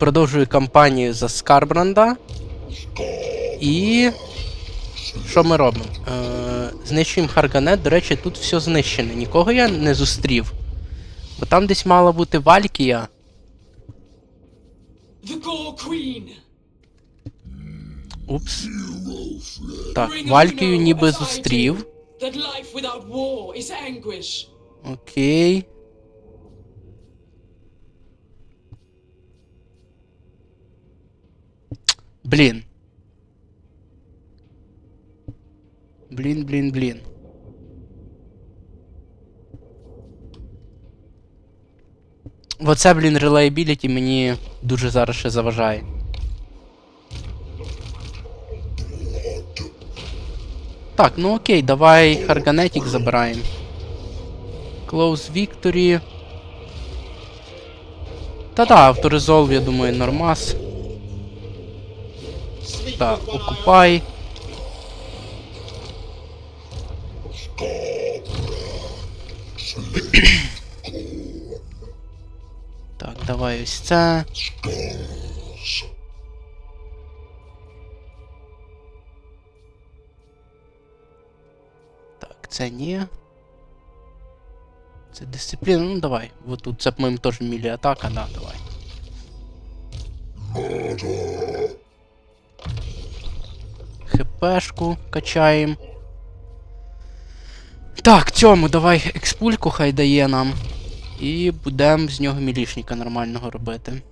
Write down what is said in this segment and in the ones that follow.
продовжую кампанію за Скарбранда. І. Що ми робимо? Е, знищуємо Харганет. До речі, тут все знищене. Нікого я не зустрів. Бо там десь мала бути Валькія. Упс. Так, Валькію ніби зустрів. Окей. Блін. Блін, блін, блін. Оце, блін, reliability мені дуже зараз ще заважає. Так, ну окей, давай Харганетік забираємо. Close Victory. Та-да, авторезолв, я думаю, нормас. Так, окупай. Так, давай ось це. Так, це ні. Це дисципліна, ну давай. Вот тут це, по-моєму, теж мілі атака, да, давай. ХПшку качаємо. Так, цьому давай експульку хай дає нам. І будемо з нього мілішника нормального робити.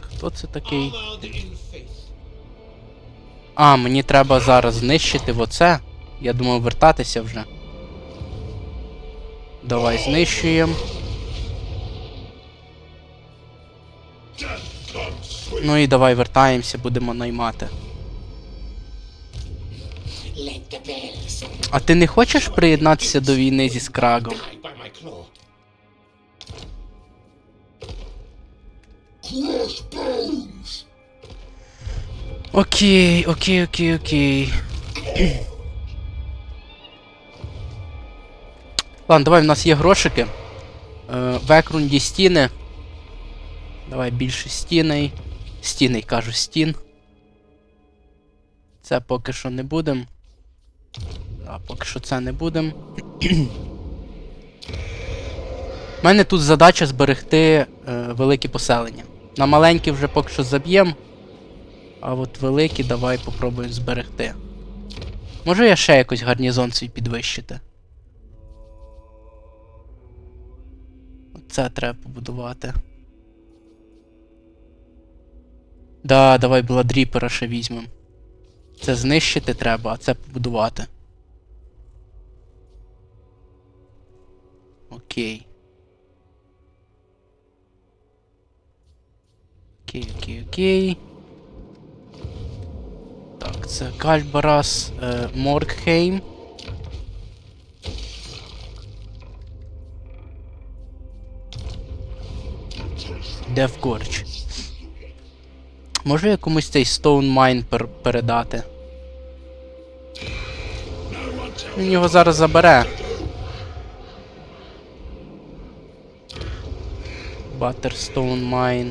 Хто це такий? А, мені треба зараз знищити оце. Я думав вертатися вже. Давай знищуємо. Ну і давай вертаємося, будемо наймати. А ти не хочеш приєднатися до війни зі Скрагом? Окей, окей, окей, окей. Ладно, давай, в нас є грошики. Е, в екрунді стіни. Давай більше стіней. Стіней, кажу, стін. Це поки що не будем. А, поки що це не будем. У мене тут задача зберегти е, великі поселення. На маленькі вже поки що заб'ємо. А от великі давай попробуємо зберегти. Можу я ще якось гарнізон свій підвищити? Це треба побудувати. Да, давай Бладріпера ще візьмем. Це знищити треба, а це побудувати. Окей. Окей, окей, окей. Це Кальбарас, е, Моркхейм. Девгорч. Можу я комусь цей Stone Mine пер передати? Він його зараз забере. Butterstone Mine.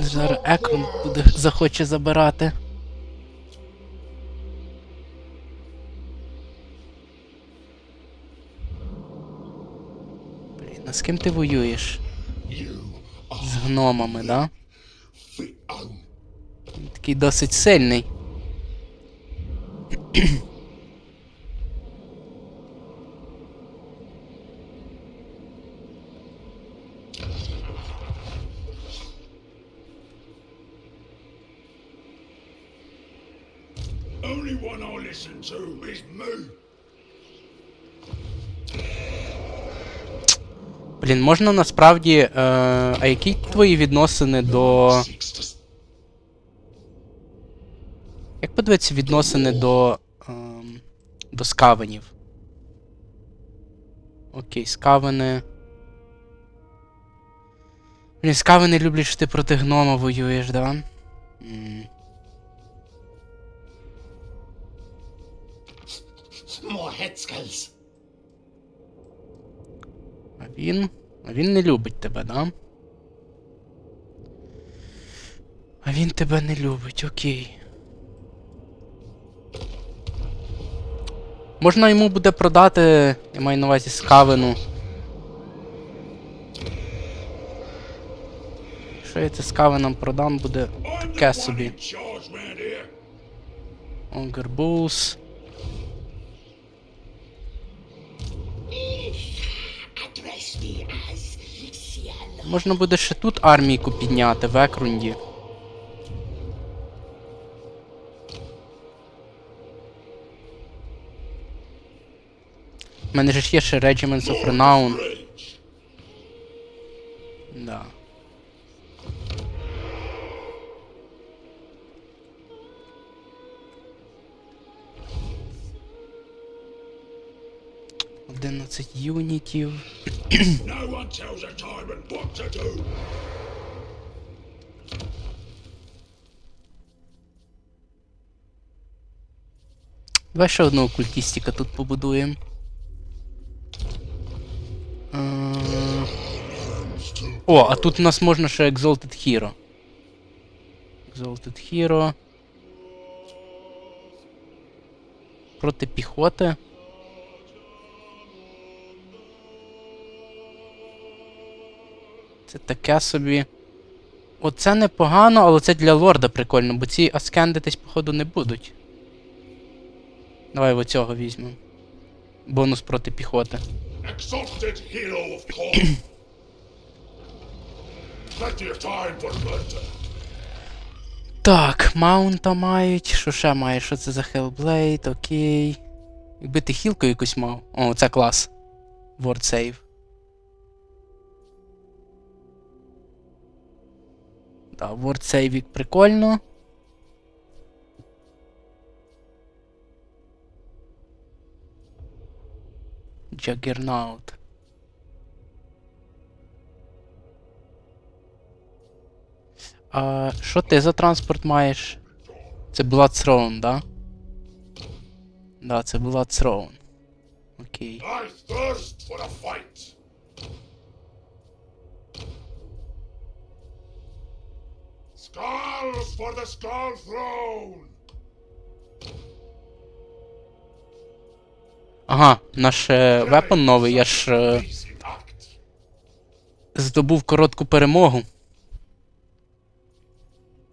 Зараз Екон буде захоче забирати. Блін, а з ким ти воюєш? З гномами, да? Він такий досить сильний. Only one I listen to is me. Блін, можна насправді. Е, а які твої відносини до. Як подивитися відносини до. ем, до скавенів? Окей, скавени. Блін, скави не люблять, що ти проти гнома воюєш, да? More head. А він. А він не любить тебе, да? А він тебе не любить, окей. Можна йому буде продати, я маю на увазі скавину. Якщо я це скавинам продам, буде таке собі. in Можна буде ще тут армійку підняти в Екрунді. У мене ж є ще Regiments of Renown. Да. Одинадцять юнітів. No one tells a tyrant what to do. Давай ще одного культістика тут побудуємо. Е, О, а тут у нас можна ще Exalted Hero. Exalted Hero. Проти піхоти. Це таке собі. Оце непогано, але це для лорда прикольно, бо ці аскендитись, походу, не будуть. Давай оцього візьмемо. Бонус проти піхоти. Так, маунта мають. Що ще має? Що це за Hellblade? Окей. Якби ти хілку якусь мав. О, це клас. Word save. Word save прикольно. Juggernaut. А що ти за транспорт маєш? Це Blood Throne, да? Да, це Blood Throne. Окей. I for for the Skull Throne. Ага, наш е, вепон новий, я ж е, здобув коротку перемогу.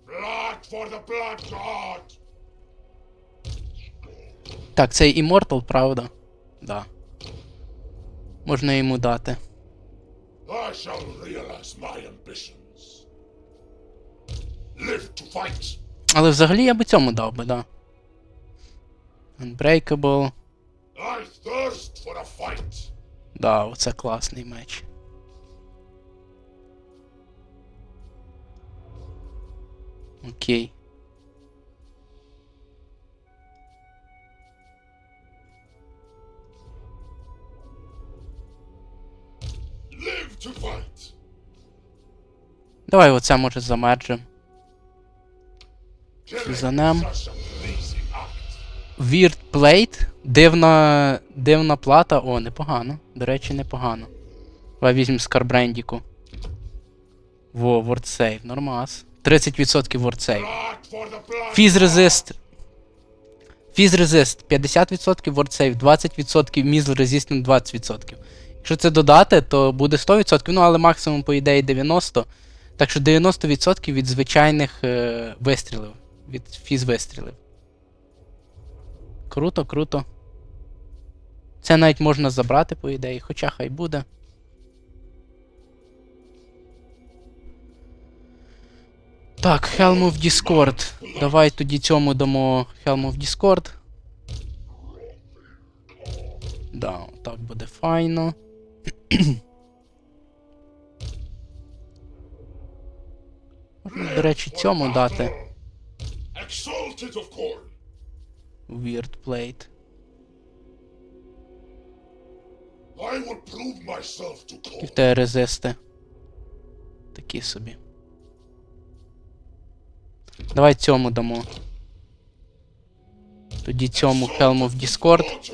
Blood for the Blood God. Так, це Immortal, правда? Да. Можна йому дати. I shall realize my ambitions. Live to fight. Але взагалі я би цьому дав би, да. Unbreakable. I thirst for a fight. Да, оце класний меч. Окей. Live to fight. Давай оце може замерджем. За ним. Weird Plate. Дивна. Дивна плата. О, непогано. До речі, непогано. Давай візьмемо Скарбрендіку. Во, Save, нормас. 30% Word Save. Blood for the Blood Фіз резист. Фіз резист 50% Word Save, 20% Мізл Resistant 20%. Якщо це додати, то буде 100%, ну але максимум, по ідеї, 90%. Так що 90% від звичайних е, вистрілів. Від фіз вистрілів. Круто, круто. Це навіть можна забрати, по ідеї, хоча хай буде. Так, Helm of Discord. Давай тоді цьому дамо Helm of Discord. Да, так буде файно. Можна, до речі, цьому дати Exalted of Corn. Weird Plate. I will prove myself to І в тебе резисти. Такі собі. Давай цьому дамо. Тоді цьому Helm of Discord.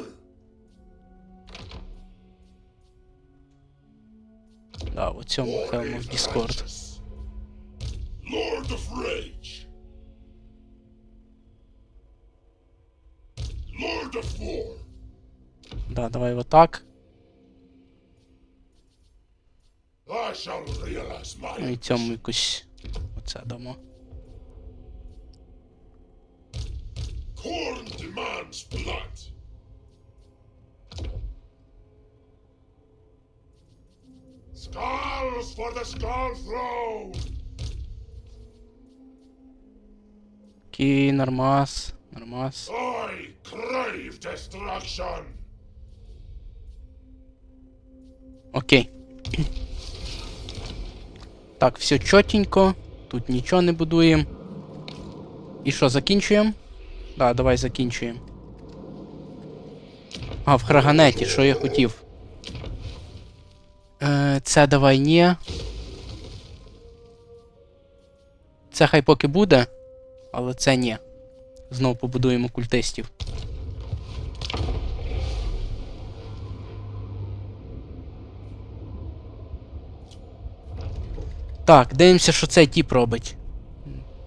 Да, у цьому Helm of Discord. Lord of Rage. Да, давай shall realize Ну якусь. Оце дамо. corn demands blood. Skulls for the skull throne. Окей, нормас. I crave destruction. Окей. Так, все чотенько. Тут нічого не будуємо. І що, закінчуємо? Да, давай закінчуємо. А, в Храганеті, що я хотів. Е, це давай ні. Це хай поки буде, але це ні. Знову побудуємо культистів. Так, дивимося, що цей тіп робить.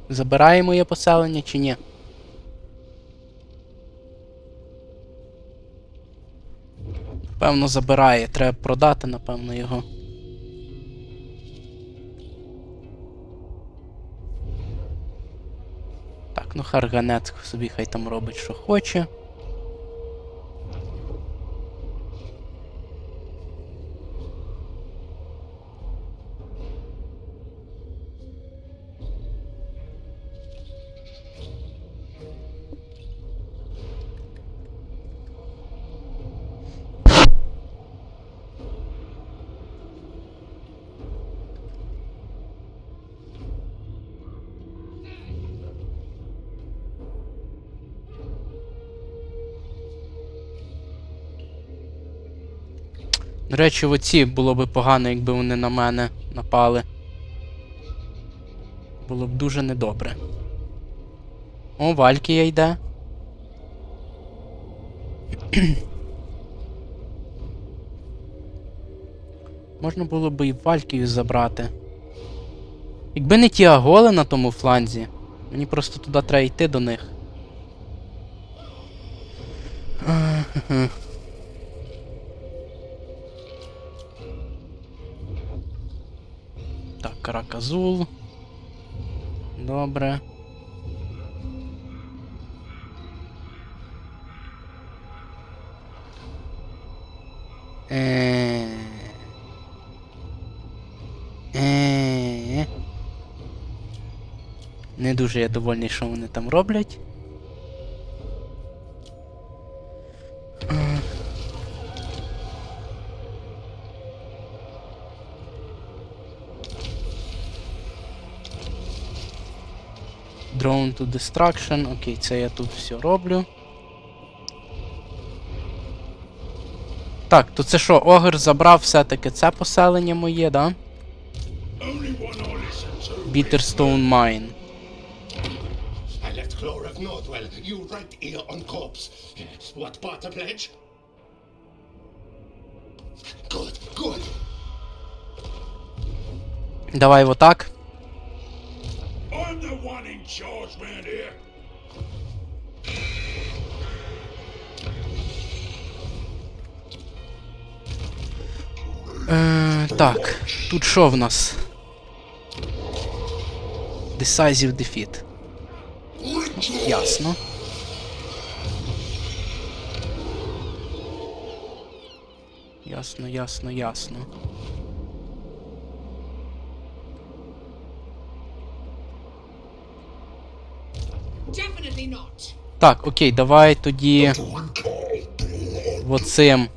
Забирає моє поселення чи ні? Певно, забирає. Треба продати, напевно, його. Харганет собі хай там робить, що хоче. Речі, оці було би погано, якби вони на мене напали. Було б дуже недобре. О, Валькія йде. Можна було би і Валькію забрати. Якби не ті аголи на тому фланзі, мені просто туди треба йти до них. Караказул. Добре. Е. Е. Не дуже я довольний, що вони там роблять. Drone to destruction. Окей, це я тут все роблю. Так, то це що, Огр забрав все-таки це поселення моє, да? Bitterstone Mine. I left Clore of Nordwell. You right here on corpse. What part to pledge? Good, good. Давай отак. I'm round here. Е, так, тут що в нас? Decisive Defeat. Ясно. Ясно, ясно, ясно. Так, окей, давай тоді оцим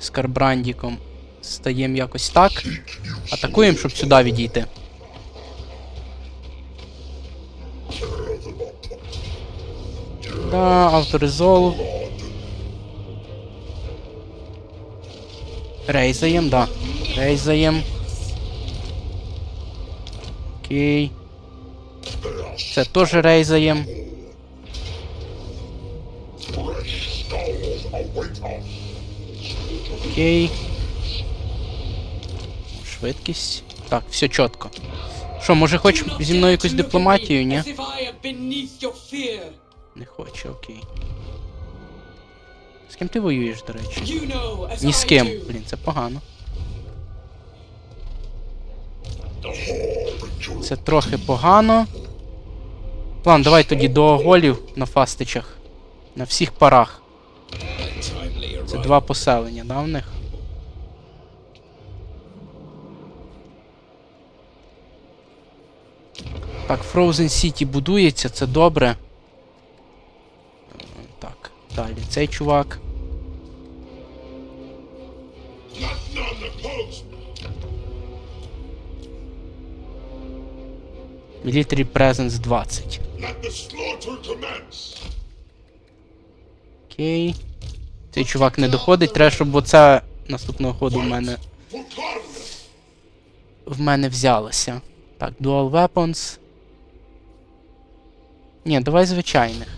скарбрандіком стаємо якось так. Атакуємо, щоб сюди відійти. Да, авторизолв. Рейзаєм, да. Рейзаєм. Окей. Це теж рейзаєм. Окей. Швидкість. Так, все чітко. Що, може хоч зі мною якусь дипломатію, ні? Не хоче, окей. З ким ти воюєш, до речі? Ні з ким. Блін, це погано. Це трохи погано. Ладно, давай тоді до голів на фастичах. На всіх парах. Це два поселення, да, в них? Так, Frozen City будується, це добре. Е, Так, далі цей чувак. Military Presence 20. Let the slaughter commence. Окей. Цей чувак не доходить, треба, щоб оце наступного ходу в мене в мене взялося. Так, Dual Weapons. Ні, давай звичайних.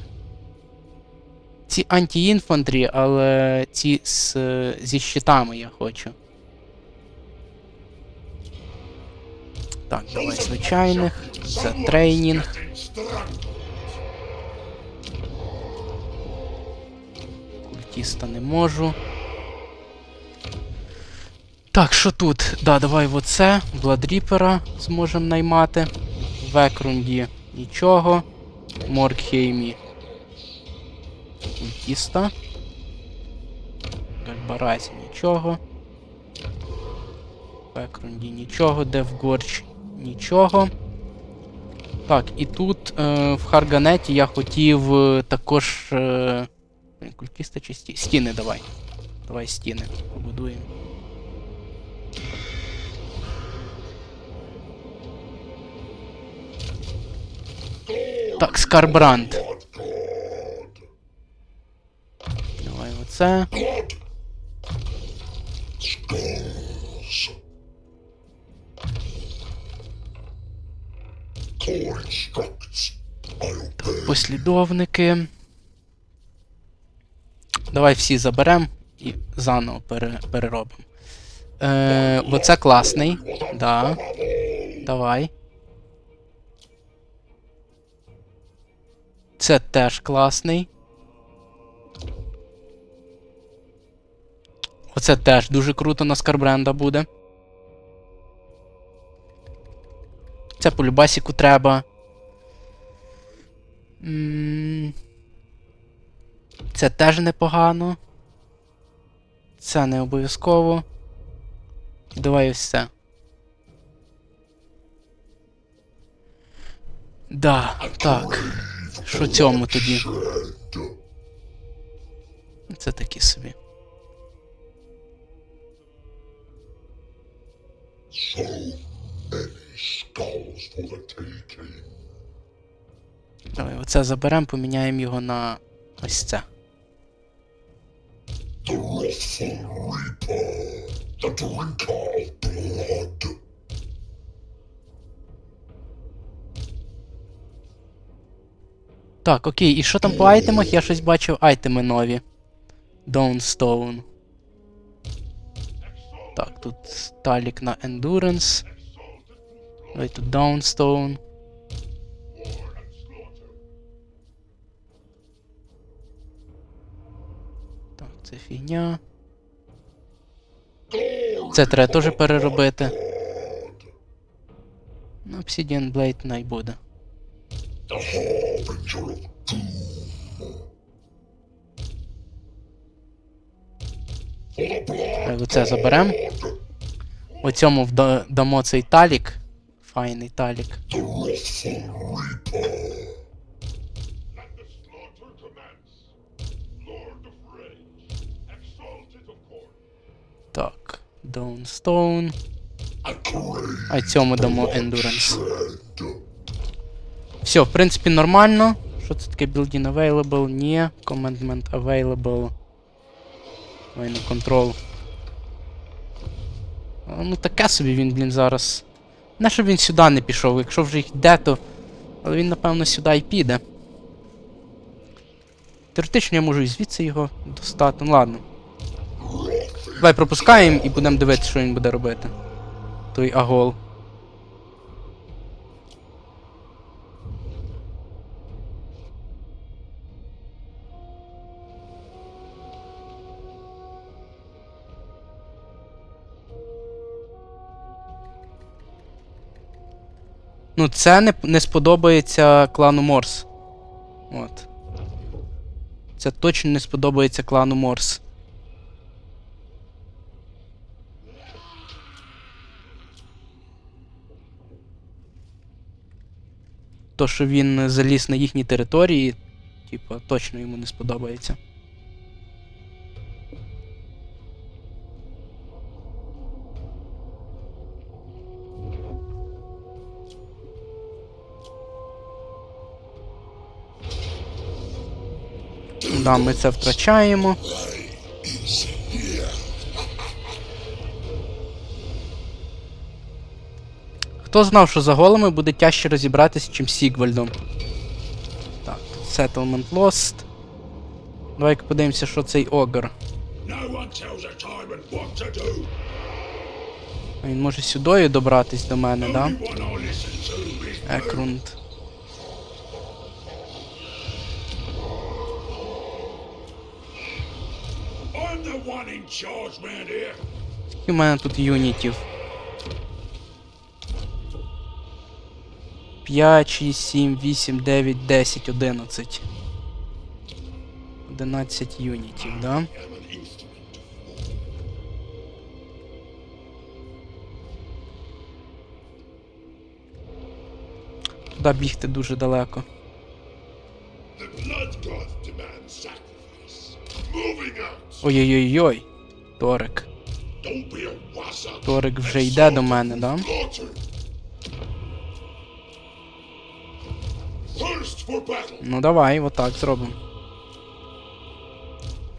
Ці анті-інфантрі, але ці з, зі щитами я хочу. Так, давай звичайних. Це трейнінг. Культіста не можу. Так, що тут? Да, давай оце. Бладріпера зможемо наймати. В Екрунді нічого. Моркхеймі. Культіста. Гальбаразі нічого. В Екрунді нічого. Девгорч нічого. Так, і тут е, в Харганеті я хотів е, також. Е, Блін, Кулькіста чи сті... Стіни давай. Давай стіни побудуємо. Так, Скарбранд. Давай оце. Obey. Послідовники. Давай всі заберем і заново пере... переробимо. Е, оце класний. Да. Давай. Це теж класний. Оце теж дуже круто на Скарбренда буде. Це по любасіку треба. Це теж непогано. Це не обов'язково. Давай ось це. Да, так. Що цьому тоді? Це такі собі. Давай оце заберемо, поміняємо його на ось це. The wrathful reaper. The drinker of blood. Так, окей, і що там по айтемах? Я щось бачив айтеми нові. Dawnstone. Так, тут талік на Endurance. Давай тут Downstone. Це фігня. Це треба теж переробити. Ну, Obsidian Blade най буде. The harbinger of doom. For the blood. Так, оце заберемо. Оцьому вда- дамо цей талік. Файний талік. Так, Dawnstone. А цьому дамо Endurance. Все, в принципі, нормально. Що це таке building available? Ні. Commandment available. Давай на control. Ну таке собі він, блін, зараз Не, щоб він сюди не пішов, якщо вже їх йде, то. Але він, напевно, сюди і піде. Теоретично я можу і звідси його достати. Ну ладно. Давай пропускаємо і будемо дивитися, що він буде робити. Той агол. Ну, це не, не сподобається клану Морс. От. Це точно не сподобається клану Морс. То, що він заліз на їхні території, типа, точно йому не сподобається. Да, ми це втрачаємо. Хто знав, що за голами буде тяжче розібратися, чим Сігвальдом? Так, тут Settlement Lost. Давай-ка подивимося, що цей огр. А Він може сюдою добратись до мене, да? Екрунд. Скільки в мене тут юнітів? 5, 6, 7, 8, 9, 10, 11. 11 юнітів, да? Туди бігти дуже далеко. Ой-ой-ой-ой. Торик. Торик вже йде до мене, да? Ну давай, отак зробимо.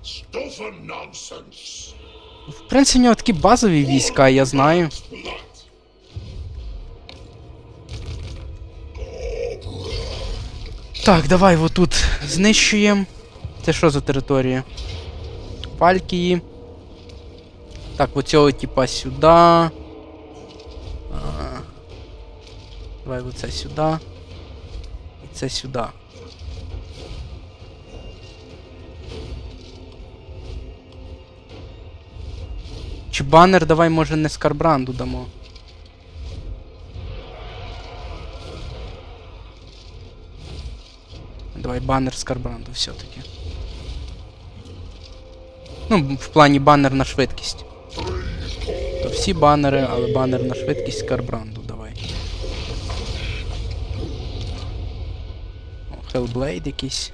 Stuff. В принципі, у нього такі базові війська, я знаю. Так, давай отут знищуємо. Це що за територія? Фалькії. Так, оцього типа сюди. Давай оце сюди. Це сюди. Чи банер давай може не скарбранду дамо. Давай банер з карбранду все-таки. Ну, в плані банер на швидкість. То всі банери, але банер на швидкість з карбранду давай. О, Hellblade якийсь.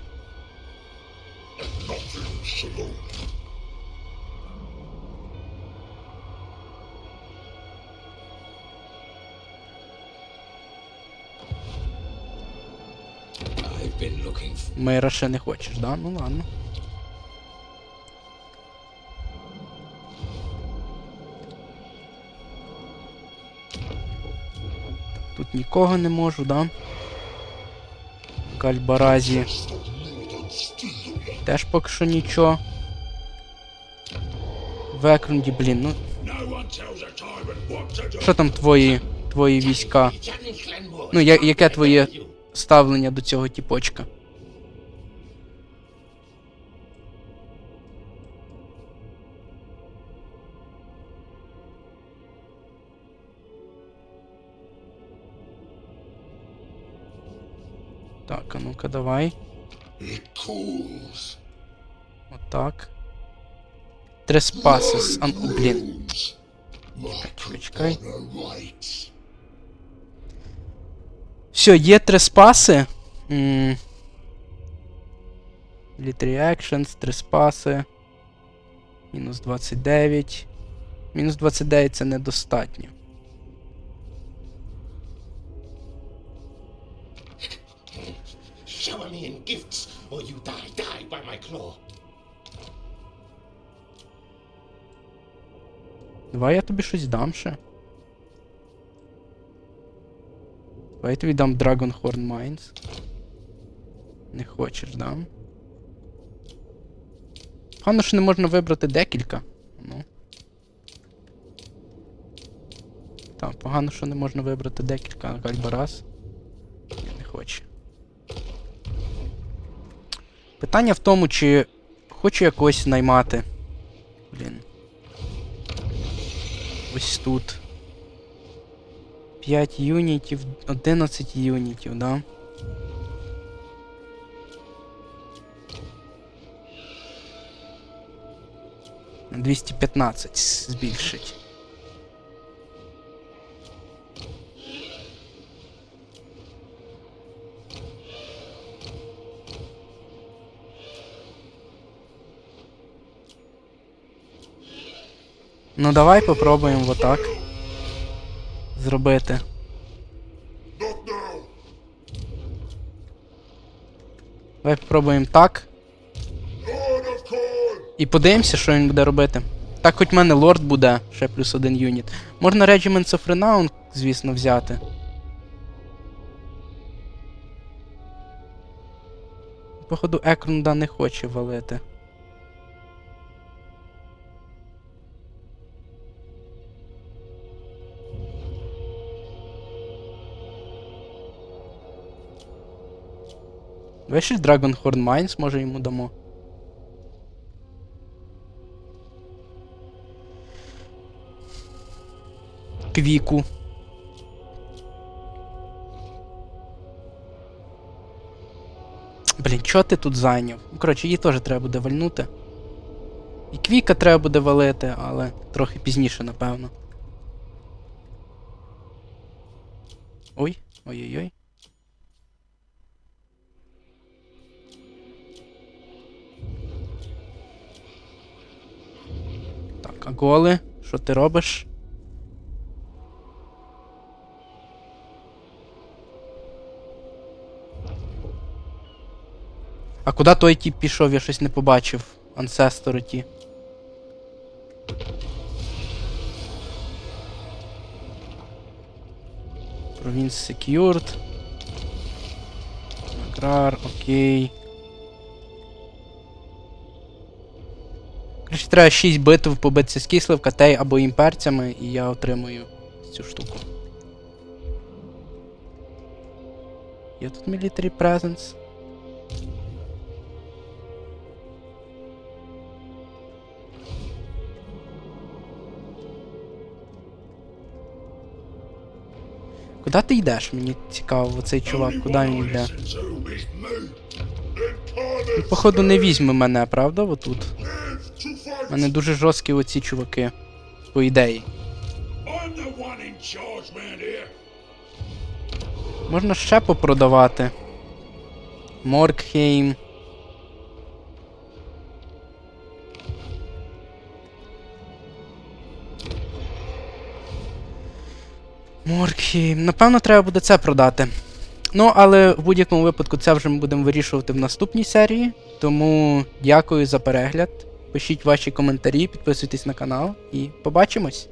Мейра ще не хочеш, да? Ну ладно. Тут нікого не можу, да? Кальбаразі. Теж поки що нічого. В Екрунді, блін, ну. Що там твої, твої війська? Ну, я, яке твоє ставлення до цього тіпочка? Так, а ну-ка давай. Отак. Треспасис. А, ну, блін. Чекай, чекай. Все, є три спаси. М. Elite Reactions. Мінус 29. Мінус 29 це недостатньо. Shower me in gifts, or you die, die by my claw. Давай я тобі щось дам ще. Давай я тобі дам Dragonhorn Mines. Не хочеш, да? Погано, що не можна вибрати декілька. Ну. Так, погано, що не можна вибрати декілька Гальбарас. Ні, Питання в тому, чи хочу я когось наймати. Блін. Ось тут. 5 юнітів, 11 юнітів, да? На 215 збільшить. Ну давай попробуємо отак. Зробити. Давай попробуємо так. І подивимося, що він буде робити. Так, хоч в мене лорд буде, ще плюс один юніт. Можна Regiments of Renown, звісно, взяти. Походу, Екрунда не хоче валити. Давай ще Dragonhorn Mines, може йому дамо. Квіку. Блін, чого ти тут зайняв? Ну, Коротше, її теж треба буде вальнути. І квіка треба буде валити, але трохи пізніше, напевно. Ой, ой-ой-ой. Так, голи? Що ти робиш? А куди той тіп пішов, я щось не побачив. Ансестори ті. Провінс secured. Аграр, окей. Короче, треба 6 битв побитися з кислив, катей або імперцями, і я отримую цю штуку. Є тут military presence? Куди ти йдеш? Мені цікаво, цей чувак, куди він йде? Походу не візьме мене, правда? Отут. У мене дуже жорсткі оці чуваки. По ідеї. Можна ще попродавати. Моркхейм. Моркхейм. Напевно, треба буде це продати. Ну, але в будь-якому випадку це вже ми будемо вирішувати в наступній серії. Тому дякую за перегляд. Пишіть ваші коментарі, підписуйтесь на канал і побачимось!